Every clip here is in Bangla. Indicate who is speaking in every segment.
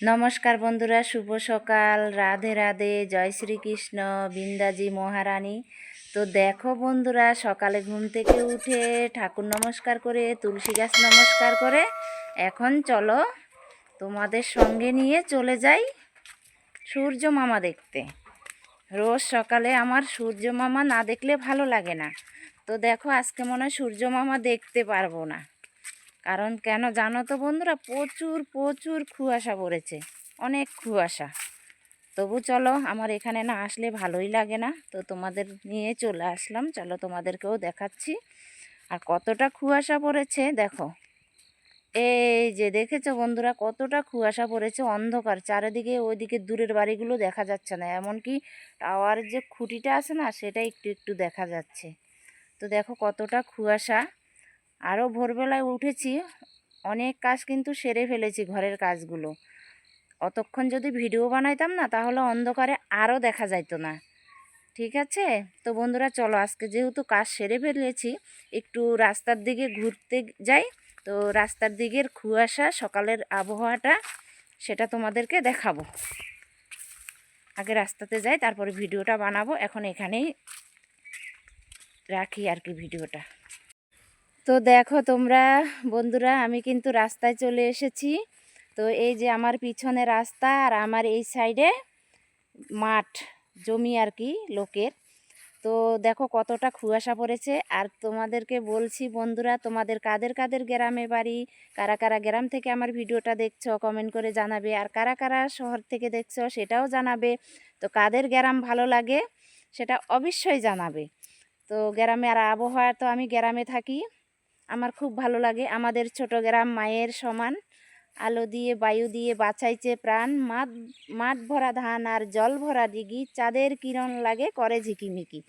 Speaker 1: নমস্কার বন্ধুরা, শুভ সকাল। রাধে রাধে, জয় শ্রীকৃষ্ণ, বৃন্দাজি মহারানী। তো দেখো বন্ধুরা, সকালে ঘুম থেকে উঠে ঠাকুর নমস্কার করে, তুলসী গাছ নমস্কার করে, এখন চলো তোমাদের সঙ্গে নিয়ে চলে যাই সূর্য মামা দেখতে। রোজ সকালে আমার সূর্য মামা না দেখলে ভালো লাগে না। তো দেখো, আজকে মনে হয় সূর্য মামা দেখতে পারব না। কারণ কেন জানো তো বন্ধুরা? প্রচুর প্রচুর কুয়াশা পড়েছে। অনেক কুয়াশা। তবু চলো, আমার এখানে না আসলে ভালোই লাগে না। তো তোমাদের নিয়ে চলে আসলাম। চলো তোমাদেরকেও দেখাচ্ছি। আর কতটা কুয়াশা পড়েছে, দেখো। এই যে দেখেছ বন্ধুরা, কতটা কুয়াশা পড়েছে, অন্ধকার। চারিদিকে, ওইদিকে দূরের বাড়িগুলো দেখা যাচ্ছে না। এমনকি টাওয়ার যে খুঁটিটা আছে না, সেটা একটু একটু দেখা যাচ্ছে। তো দেখো কতটা কুয়াশা। আরও ভোরবেলায় উঠেছি, অনেক কাজ কিন্তু সেরে ফেলেছি ঘরের কাজগুলো। অতক্ষণ যদি ভিডিও বানাইতাম না, তাহলে অন্ধকারে আরও দেখা যাইতো না। ঠিক আছে? তো বন্ধুরা, চলো আজকে যেহেতু কাজ সেরে ফেলেছি, একটু রাস্তার দিকে ঘুরতে যাই। তো রাস্তার দিকের কুয়াশা, সকালের আবহাওয়াটা, সেটা তোমাদেরকে দেখাবো। আগে রাস্তাতে যাই, তারপরে ভিডিওটা বানাবো। এখন এখানেই রাখি আর কি ভিডিওটা। তো দেখো তোমরা, বন্ধুরা, আমি কিন্তু রাস্তায় চলে এসেছি। তো এই যে আমার পিছনে রাস্তা আর আমার এই সাইডে মাঠ, জমি আর কি, লোকের। তো দেখো কতটা কুয়াশা পড়েছে। আর তোমাদেরকে বলছি, বন্ধুরা, তোমাদের কাদের কাদের গ্রামে বাড়ি, কারা কারা গ্রাম থেকে আমার ভিডিওটা দেখছ কমেন্ট করে জানাবে। আর কারা কারা শহর থেকে দেখছ, সেটাও জানাবে। তো কাদের গ্রাম ভালো লাগে, সেটা অবশ্যই জানাবে। তো গ্রামে আর আবহাওয়া তো আমি গ্রামে থাকি। আমার খুব ভালো লাগে। আমাদের ছোট গ্রাম মায়ের সমান। আলো দিয়ে, বায়ু দিয়ে বাঁচাইছে প্রাণ। মাঠ মাঠ ভরা ধান আর জল ভরা দিঘি চাঁদের কিরণ লাগে, করে ঝিকিমিকি।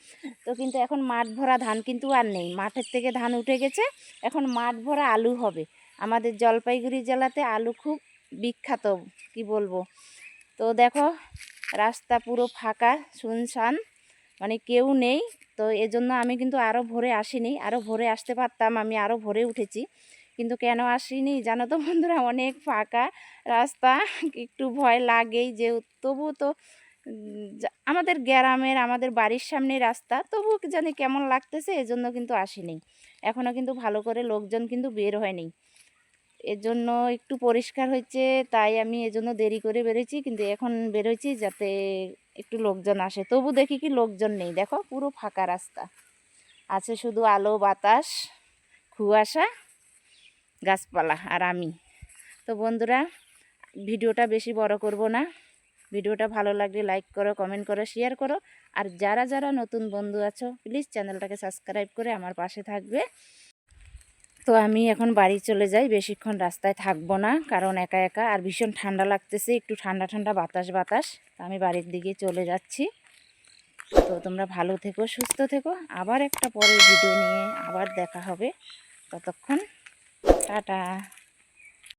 Speaker 1: তো কিন্তু এখন মাঠ ভরা ধান কিন্তু আর নেই। মাঠের থেকে ধান উঠে গেছে। এখন মাঠ ভরা আলু হবে। আমাদের জলপাইগুড়ি জেলাতে আলু খুব বিখ্যাত, কি বলব? তো দেখো, রাস্তা পুরো ফাঁকা, শুনশান। মানে কেউ নেই। তো এজন্য আমি কিন্তু আরও ভোরে আসিনি আরও ভোরে আসতে পারতাম, আমি আরও ভোরে উঠেছি। কিন্তু কেন আসিনি জানো তো বন্ধুরা? অনেক ফাঁকা রাস্তা, একটু ভয় লাগেই যে তবু তো আমাদের গ্রামের, আমাদের বাড়ির সামনে রাস্তা তবু জানি কেমন লাগতেছে, এজন্য কিন্তু আসিনি। এখনও কিন্তু ভালো করে লোকজন কিন্তু বের হয়নি। এজন্য একটু পরিষ্কার হয়েছে, তাই আমি এজন্য দেরি করে বেরোচ্ছি কিন্তু এখন বেরোচ্ছি যাতে একটু লোকজন আসে। তবু দেখি কি লোকজন নেই। দেখো, পুরো ফাঁকা রাস্তা। আছে শুধু আলো, বাতাস, কুয়াশা, গাছপালা আর আমি। তো বন্ধুরা, ভিডিওটা বেশি বড় করব না। ভিডিওটা ভালো লাগলে লাইক করো, কমেন্ট করো, শেয়ার করো। আর যারা যারা নতুন বন্ধু আছো, প্লিজ চ্যানেলটাকে সাবস্ক্রাইব করে আমার পাশে থাকবে। তো আমি এখন বাড়ি চলে যাই, বেশিক্ষণ রাস্তায় থাকব না, কারণ একা একা আর ভীষণ ঠান্ডা লাগতেছে, একটু ঠান্ডা ঠান্ডা বাতাস বাতাস। আমি বাড়ির দিকে চলে যাচ্ছি। তো তোমরা ভালো থেকো, সুস্থ থেকো। আবার একটা পরের ভিডিও নিয়ে আবার দেখা হবে। ততক্ষণ, টাটা।